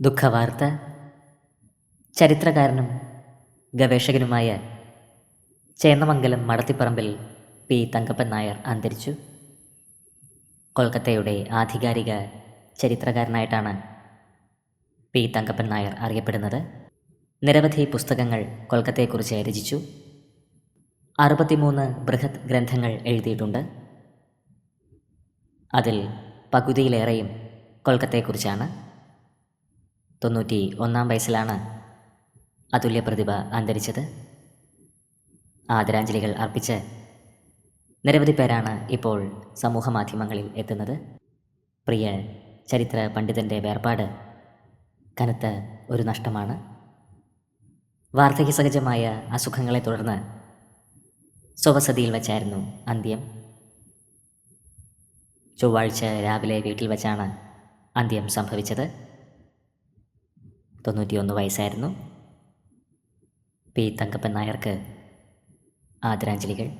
ദുഃഖവാർത്ത ചരിത്രകാരനും ഗവേഷകനുമായ ചേന്നമംഗലം മടത്തിപ്പറമ്പിൽ പി തങ്കപ്പൻ നായർ അന്തരിച്ചു. കൊൽക്കത്തയുടെ ആധികാരിക ചരിത്രകാരനായിട്ടാണ് പി തങ്കപ്പൻ നായർ അറിയപ്പെടുന്നത്. നിരവധി പുസ്തകങ്ങൾ കൊൽക്കത്തയെക്കുറിച്ച് രചിച്ചു. അറുപത്തിമൂന്ന് ബൃഹത് ഗ്രന്ഥങ്ങൾ എഴുതിയിട്ടുണ്ട്. അതിൽ പകുതിയിലേറെയും കൊൽക്കത്തയെക്കുറിച്ചാണ്. തൊണ്ണൂറ്റി ഒന്നാം വയസ്സിലാണ് അതുല്യ പ്രതിഭ അന്തരിച്ചത്. ആദരാഞ്ജലികൾ അർപ്പിച്ച് നിരവധി പേരാണ് ഇപ്പോൾ സമൂഹമാധ്യമങ്ങളിൽ എത്തുന്നത്. പ്രിയ ചരിത്ര പണ്ഡിതന്റെ വേർപാട് കനത്ത ഒരു നഷ്ടമാണ്. വാർദ്ധക്യ സഹജമായ അസുഖങ്ങളെ തുടർന്ന് സ്വവസതിയിൽ വച്ചായിരുന്നു അന്ത്യം. ചൊവ്വാഴ്ച രാവിലെ വീട്ടിൽ വച്ചാണ് അന്ത്യം സംഭവിച്ചത്. തൊണ്ണൂറ്റിയൊന്ന് വയസ്സായിരുന്നു. പി തങ്കപ്പൻ നായർക്ക് ആദരാഞ്ജലികൾ.